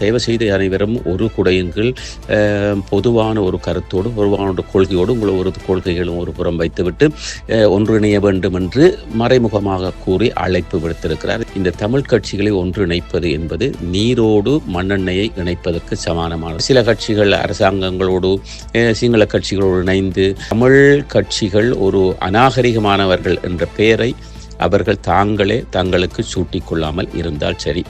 தயவு செய்து அனைவரும் ஒரு குடையுங்கள் பொதுவான ஒரு கருத்தோடு பொதுவான ஒரு கொள்கையோடு உங்களை ஒரு கொள்கைகளும் ஒரு புறம் வைத்துவிட்டு ஒன்றிணைய வேண்டும் என்று மறைமுகமாக கூறி அழைப்பு விடுத்திருக்கிறார். இந்த தமிழ் கட்சிகளை ஒன்றிணைப்பது என்பது நீரோடு மண்ணெண்ணெயை இணைப்பதற்கு சமானமானது. சில கட்சிகள் அரசாங்கங்களோடு சிங்கள கட்சிகளோடு இணைந்து தமிழ் கட்சிகள் ஒரு அநாகரிகமானவர்கள் என்ற பெயரை அவர்கள் தாங்களே தங்களுக்கு சூட்டிக்கொள்ளாமல் இருந்தால் சரி.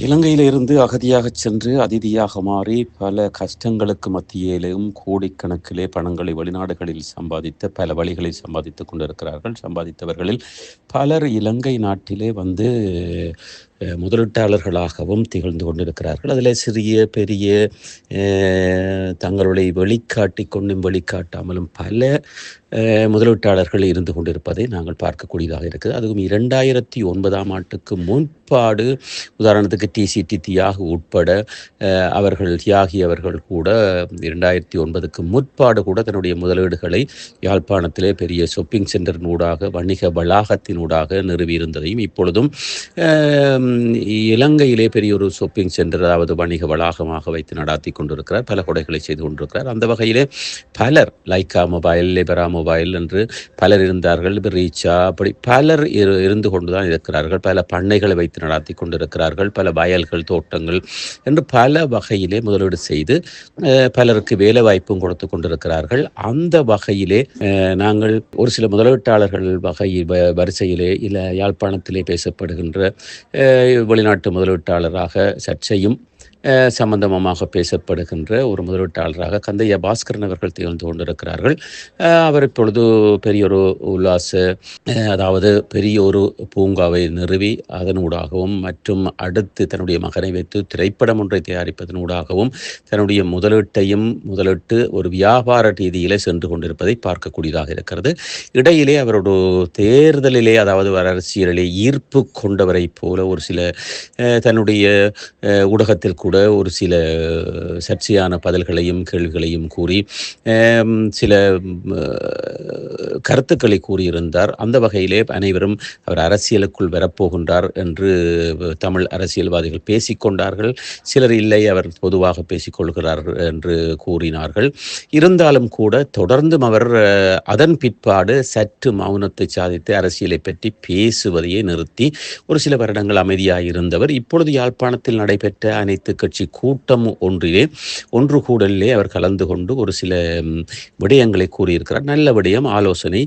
இலங்கையிலிருந்து அகதியாக சென்று அதிதியாக மாறி பல கஷ்டங்களுக்கு மத்தியிலும் கோடிக்கணக்கிலே பணங்களை வெளிநாடுகளில் சம்பாதித்த பல வழிகளை சம்பாதித்துக் கொண்டிருக்கிறார்கள். சம்பாதித்தவர்களில் பலர் இலங்கை நாட்டிலே வந்து முதலீட்டாளர்களாகவும் திகழ்ந்து கொண்டிருக்கிறார்கள். அதில் சிறிய பெரிய தங்களுடைய வெளிக்காட்டி கொண்டும் வெளிக்காட்டாமலும் பல முதலீட்டாளர்கள் இருந்து கொண்டிருப்பதை நாங்கள் பார்க்கக்கூடியதாக இருக்குது. அதுவும் இரண்டாயிரத்தி ஒன்பதாம் ஆண்டுக்கு முன்பாடு உதாரணத்துக்கு டிசிடி தியாகு உட்பட அவர்கள் தியாகி அவர்கள் கூட இரண்டாயிரத்தி ஒன்பதுக்கு முற்பாடு கூட தன்னுடைய முதலீடுகளை யாழ்ப்பாணத்திலே பெரிய ஷாப்பிங் சென்டரினூடாக வணிக வளாகத்தினூடாக நிறுவியிருந்ததையும் இப்பொழுதும் இலங்கையிலே பெரிய ஒரு ஷாப்பிங் சென்டர் அதாவது வணிக வளாகமாக வைத்து நடாத்தி கொண்டிருக்கிறார். பல கொடைகளை செய்து கொண்டிருக்கிறார். அந்த வகையிலே பலர் லைக்கா மொபைல் லிபரா மொபைல் என்று பலர் இருந்தார்கள். ரீச்சா அப்படி பலர் இரு இருந்து கொண்டுதான் இருக்கிறார்கள். பல பண்ணைகளை வைத்து நடாத்தி கொண்டிருக்கிறார்கள். பல வயல்கள் தோட்டங்கள் என்று பல வகையிலே முதலீடு செய்து பலருக்கு வேலை வாய்ப்பும் கொடுத்து கொண்டிருக்கிறார்கள். அந்த வகையிலே நாங்கள் ஒரு சில முதலீட்டாளர்கள் வகை வ- வரிசையிலே இல்லை யாழ்ப்பாணத்திலே பேசப்படுகின்ற வெளிநாட்டு முதலீட்டாளராக சர்ச்சையும் சம்பந்தமாக பேசப்படுகின்ற ஒரு முதலீட்டாளராக கந்தையா பாஸ்கரன் அவர்கள் திகழ்ந்து கொண்டிருக்கிறார்கள். அவர் இப்பொழுது பெரிய ஒரு உல்லாச அதாவது பெரிய ஒரு பூங்காவை நிறுவி அதனூடாகவும் மற்றும் அடுத்து தன்னுடைய மகனை வைத்து திரைப்படம் ஒன்றை தயாரிப்பதனூடாகவும் தன்னுடைய முதலீட்டையும் முதலிட்டு ஒரு வியாபார ரீதியிலே சென்று கொண்டிருப்பதை பார்க்கக்கூடியதாக இருக்கிறது. இடையிலே அவரோட தேர்தலிலே அதாவது ஒரு அரசியலிலே ஈர்ப்பு கொண்டவரை போல ஒரு சில தன்னுடைய ஊடகத்தில் கூட ஒரு சில சர்ச்சையான பதில்களையும் கேள்விகளையும் கூறி சில கருத்துக்களை கூறியிருந்தார். அந்த வகையிலே அனைவரும் அவர் அரசியலுக்குள் வரப்போகின்றார் என்று தமிழ் அரசியல்வாதிகள் பேசிக்கொண்டார்கள். சிலர் இல்லை அவர் பொதுவாக பேசிக்கொள்கிறார் என்று கூறினார்கள். இருந்தாலும் கூட தொடர்ந்தும் அவர் அதன் பிற்பாடு சற்று மௌனத்தை சாதித்து அரசியலை பற்றி பேசுவதையே நிறுத்தி ஒரு சில வருடங்கள் அமைதியாக இருந்தவர் இப்பொழுது யாழ்ப்பாணத்தில் நடைபெற்ற அனைத்து கட்சி கூட்டம் ஒன்றிலே ஒன்று கூடலிலே அவர் கலந்து கொண்டு ஒரு சில விடயங்களை கூறியிருக்கிறார். நல்ல விடயம் ஆலோசனை.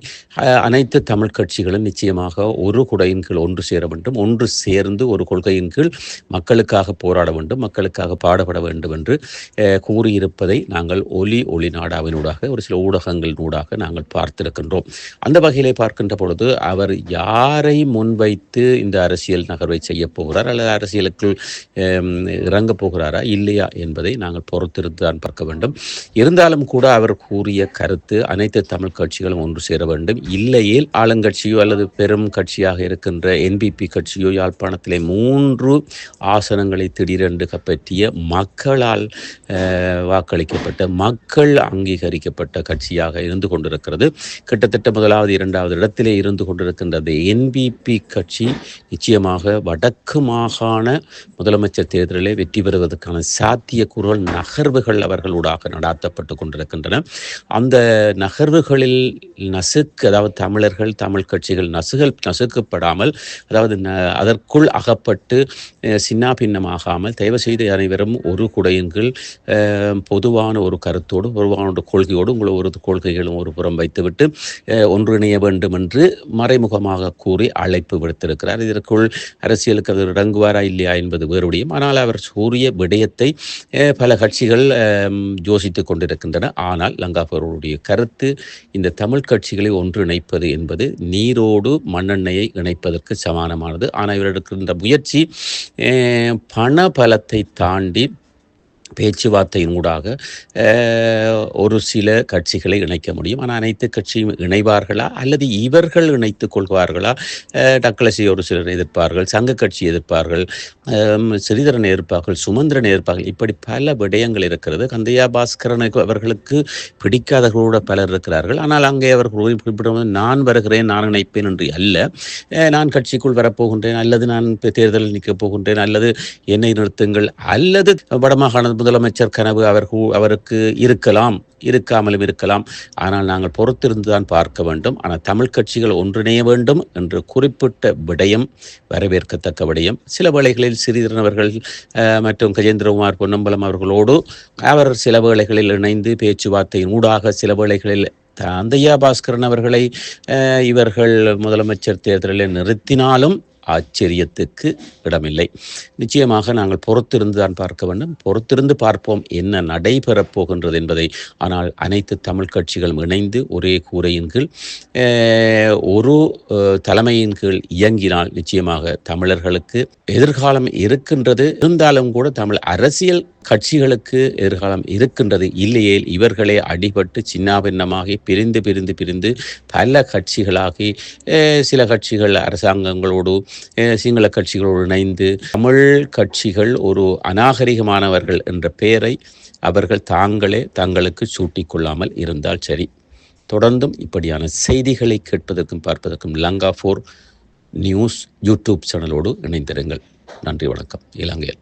அனைத்து தமிழ் கட்சிகளும் நிச்சயமாக ஒரு குடையின் கீழ் ஒன்று சேர வேண்டும். ஒன்று சேர்ந்து ஒரு கொள்கையின் கீழ் மக்களுக்காக போராட வேண்டும் மக்களுக்காக பாடுபட வேண்டும் என்று கூறியிருப்பதை நாங்கள் ஒலி ஒளி நாடாவினூடாக ஒரு சில ஊடகங்களினூடாக நாங்கள் பார்த்திருக்கின்றோம். அந்த வகையிலே பார்க்கின்ற பொழுது அவர் யாரை முன்வைத்து இந்த அரசியல் நகர்வை செய்ய போகிறார்? அல்லது அரசியலுக்குள் இறங்க போகிறாரா? இல்லையா என்பதை நாங்கள் பொறுத்திருந்து தான் பார்க்க வேண்டும். இருந்தாலும் கூட அவர் கூறிய கருத்து அனைத்து தமிழ் கட்சிகளும் ஒன்று சேர வேண்டும். இல்லையேல் ஆளுங்கட்சியோ அல்லது பெரும் கட்சியாக இருக்கின்ற என்பிபி கட்சியோ யாழ்ப்பாணத்திலே மூன்று ஆசனங்களை திடீரென்று பற்றிய மக்களால் வாக்களிக்கப்பட்ட மக்கள் அங்கீகரிக்கப்பட்ட கட்சியாக இருந்து கொண்டிருக்கிறது. கிட்டத்தட்ட முதலாவது இரண்டாவது இடத்திலே இருந்து கொண்டிருக்கின்றது என்பிபி கட்சி நிச்சயமாக வடக்கு மாகாண முதலமைச்சர் தேர்தலிலே வெற்றி பெறுவதற்கான சாத்தியக்கூறுகள் நகர்வுகள் அவர்களூடாக நடாத்தப்பட்டு கொண்டிருக்கின்றன. அந்த நகர்வுகளில் நசுக்கு அதாவது தமிழர்கள் தமிழ் கட்சிகள் நசுகள் நசுக்கப்படாமல் அதாவது ந- அதற்குள் அகப்பட்டு சின்னா பின்னமாகாமல் தயவு செய்து அனைவரும் ஒரு குடையுங்கள் பொதுவான ஒரு கருத்தோடு பொதுவான ஒரு கொள்கையோடு உங்களை ஒரு கொள்கைகளும் ஒரு புறம் வைத்துவிட்டு ஒன்றிணைய வேண்டும் என்று மறைமுகமாக கூறி அழைப்பு விடுத்திருக்கிறார். இதற்குள் அரசியலுக்கு அவர் இறங்குவாரா இல்லையா என்பது வேறுபடியும் ஆனால் அவர் சூரிய கூடிய விடயத்தை பல கட்சிகள் யோசித்து யோசித்துக் கொண்டிருக்கின்றன. ஆனால் லங்காபுரருடைய கருத்து இந்த தமிழ் கட்சிகளை ஒன்றிணைப்பது என்பது நீரோடு மண்ணெண்ணையை இணைப்பதற்கு சமானமானது. ஆனால் இவர் எடுக்கின்ற முயற்சி பண பலத்தை தாண்டி பேச்சுவார்த்தையின் ஊடாக ஒரு சில கட்சிகளை இணைக்க முடியும். ஆனால் அனைத்து கட்சியும் இணைவார்களா? அல்லது இவர்கள் இணைத்துக் கொள்வார்களா? டக்ளஸை ஒரு சிலர் எதிர்ப்பார்கள் சங்க கட்சி எதிர்ப்பார்கள் சிறிதரன் ஸ்ரீதரன் எதிர்ப்பார்கள் சுமந்திரன் எதிர்ப்பார்கள். இப்படி பல விடயங்கள் இருக்கிறது. கந்தையா பாஸ்கரனுக்கு அவர்களுக்கு பிடிக்காதவர்களோட பலர் இருக்கிறார்கள். ஆனால் அங்கே அவர்கள் குறிப்பிடுவது நான் வருகிறேன் நான் இணைப்பேன் என்று அல்ல. நான் கட்சிக்குள் வரப்போகின்றேன் அல்லது நான் தேர்தலில் நிற்கப் போகின்றேன் அல்லது என்னை நிறுத்துங்கள் அல்லது வடமாகாண முதலமைச்சர் கனவு அவர் அவருக்கு இருக்கலாம் இருக்காமலும் இருக்கலாம். ஆனால் நாங்கள் பொறுத்திருந்து தான் பார்க்க வேண்டும். ஆனால் தமிழ் கட்சிகள் ஒன்றிணைய வேண்டும் என்று குறிப்பிட்ட விடயம் வரவேற்கத்தக்க விடயம். சில வேளைகளில் சிறிதரன் அவர்கள் மற்றும் கஜேந்திரகுமார் பொன்னம்பலம் அவர்களோடு அவர் சில வேளைகளில் இணைந்து பேச்சுவார்த்தையின் ஊடாக சில வேளைகளில் அந்தையா பாஸ்கரன் அவர்களை இவர்கள் முதலமைச்சர் தேர்தலில் நிறுத்தினாலும் ஆச்சரியத்துக்கு இடமில்லை. நிச்சயமாக நாங்கள் பொறுத்திருந்து தான் பார்க்க வேண்டும். பொறுத்திருந்து பார்ப்போம் என்ன நடைபெறப் போகின்றது என்பதை. ஆனால் அனைத்து தமிழ் கட்சிகளும் இணைந்து ஒரே கூரையின் கீழ் ஒரு தலைமையின் கீழ் இயங்கினால் நிச்சயமாக தமிழர்களுக்கு எதிர்காலம் இருக்கின்றது. இருந்தாலும் கூட தமிழ் அரசியல் கட்சிகளுக்கு எதிர்காலம் இருக்கின்றது. இல்லையேல் இவர்களே அடிபட்டு சின்னாபின்னமாகி பிரிந்து பிரிந்து பிரிந்து பல கட்சிகளாகி சில கட்சிகள் அரசாங்கங்களோடு சிங்கள கட்சிகளோடு இணைந்து தமிழ் கட்சிகள் ஒரு அநாகரிகமானவர்கள் என்ற பெயரை அவர்கள் தாங்களே தங்களுக்கு சூட்டிக்கொள்ளாமல் இருந்தால் சரி. தொடர்ந்தும் இப்படியான செய்திகளை கேட்பதற்கும் பார்ப்பதற்கும் லங்கா ஃபோர் நியூஸ் யூடியூப் சேனலோடு இணைந்திருங்கள். நன்றி வணக்கம். இலங்கையில்